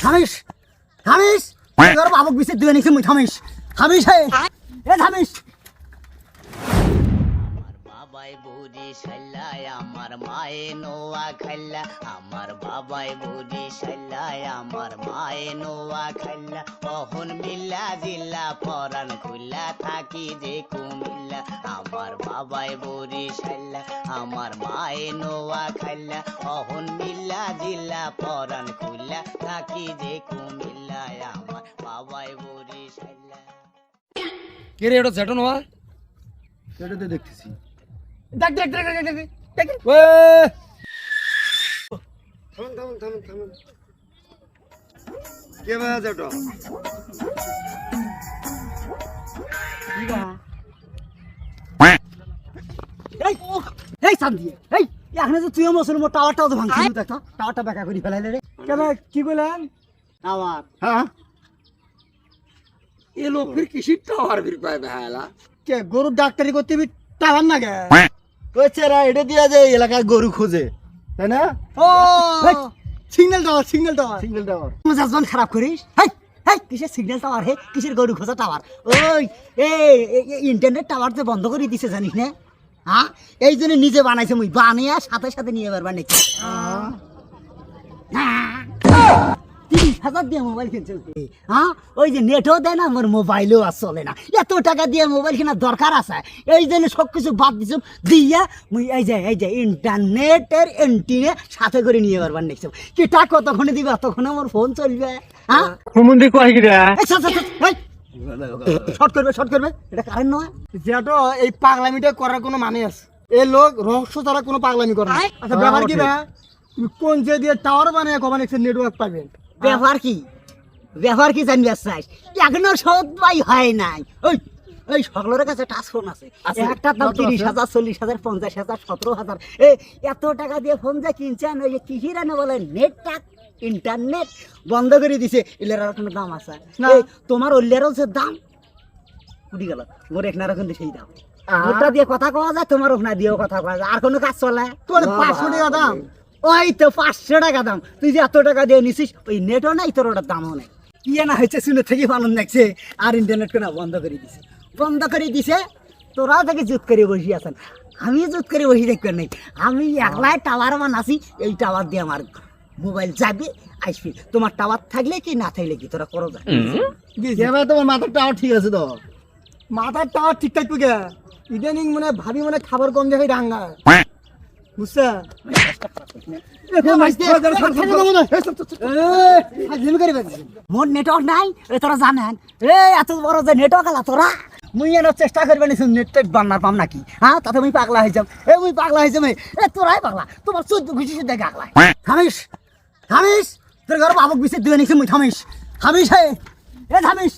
থামিস থামিস তোর বাবুক বিছে দুয়ে নিছে মুই থামিস থামিস হে। এ থামিস বাবাই বুড়ি সাল্লায় আমার মায়ে নোয়া খাল্লা আমার বাবাই বুড়ি সাল্লায় আমার মায়ে নোয়া খাল্লা অহন মিল্লা জিল্লা পরান খুল্লা থাকি যে কুমিল্লা। আমার বাবাই বুড়ি সাল্লা আমার মায়ে নোয়া খাল্লা অহন মিল্লা জিল্লা পরান খুল্লা থাকি যে কুমিল্লা আমার বাবাই বুড়ি সাল্লা। কে রে এটা জেটো নোয়া? সেটা তো দেখতেছি। দেখ দেখ দেখ দেখ দেখ দেখ থামুন থামুন থামুন থামুন। কে আছে ওটা? এই এই সান দিয়ে এই এখানে যে তুই মসল মোর টাওয়ারটাও তো ভাঙছিস দেখ তো টাওয়ারটা বেকা করে ফেলাইলে রে। কেন কি বললেন টাওয়ার। হ্যাঁ? এ লোক ফির কিসির টাওয়ার ফির পায় বেহালা কে গরুর ডাক্তারি করতে বি টাওয়ার না গে চেরা এটা দিয়া যে এলাকায় গরু খোঁজে তাই না? ও! Signal tower signal tower. Signal tower. মেজাজবান খারাপ করিস? হাই হাই কিসের সিগন্যাল টাওয়ার হে? কিসের গরু খোঁজা টাওয়ার? ওই এই ইন্টারনেট টাওয়ার যে বন্ধ করে দিছে জানিস না? হ্যাঁ? এই জন্য নিজে বানাইছে মুই বানিয়ে সাথে সাথে নিয়ে এবার বানাইছি তিরিশ হাজার দিয়ে মোবাইল কিনছে। হ্যাঁ? ওই যে নেটও দেয় না আমার মোবাইলও আর চলে না। এত টাকা দিয়ে মোবাইল কেনার দরকার আছে? এই জন্য সব কিছু বাদ দিছ দিয়া মুই এই যে এই যে ইন্টারনেটের এন্টিনে সাথে করে নিয়ে পারবার কতক্ষণে দিবে? তখন আমার ফোন চলবে। হ্যাঁ? কয় কি শর্ট করবে শর্ট করবে। এটা কারেন্ট নয়। যেটা এই পাগলামিটা করার কোনো মানে আছে? এই লোক রহস্য ছাড়া কোনো পাগলামি করে আচ্ছা ব্যাপার কি ভাই কোন যে দিয়ে টাওয়ার বানিয়ে কমান একটা নেটওয়ার্ক পাবেন ব্যাপার কি? ব্যাপার কি জানবি চাইস এখনও সবাই হয় নাই। ওই ওই সকলের কাছে টাচ ফোন আছে। একটা দাম তিরিশ হাজার চল্লিশ হাজার পঞ্চাশ হাজার সতেরো হাজার। এত টাকা দিয়ে ফোন যে কিনছেন ওই যে কিহির না বলে নেট টাক ইন্টারনেট বন্ধ করে দিছে। এলের আর কোনো দাম আছে? না। তোমার ওল্লেরও যে দাম উঠি গেল। মোর একনারও কিন্তু সেই দাম। ওটা দিয়ে কথা কওয়া যায় তোমার ওখানে দিয়েও কথা কওয়া যায়। আর কোনো কাজ চলে? তোর পাঁচশো টাকা দাম। ওই তো পাঁচশো টাকা দাম। তুই যে এত টাকা দিয়ে নিছিস ওই নেটও নাই তোর ওটার দামও নাই। ইয়ে না হয়েছে শুনে থেকে আনন্দ দেখছে আর ইন্টারনেট কেনা বন্ধ করে দিছে। বন্ধ করে দিছে তোরা থেকে জুত করে বসে আছেন। আমি জুত করে বসে দেখবেন নাই। আমি একলাই টাওয়ার বানাছি এই টাওয়ার দিয়ে আমার মোবাইল যাবে আসবি। তোমার টাওয়ার থাকলে কি না থাকলে কি তোরা করো তোমার মাথার টাওয়ার ঠিক আছে তো? মাথার টাওয়ার ঠিক থাকবে কে? ইদানিং মানে ভাবি মানে খাবার কম দেখে রাঙ্গা বুঝছে মোর নেটওয়ার্ক নাই এ তোরা জানেন। এ এত বড় যে নেটওয়ার্ক আলা তোরা। মুই এনে চেষ্টা করবে নিছ নেট বান্নার পাম নাকি? হ্যাঁ তাতে মুই পাগলা হয়ে যাম। এ মুই পাগলা হয়ে যাম এ তোরাই পাগলা। তোমার চোদ্দ ঘুষি শুদ্ধ পাগলা থামিস থামিস। তোর ঘর বাবুক বিছে দুয়ে নিছে মুই থামিস। থামিস হে। এ থামিস।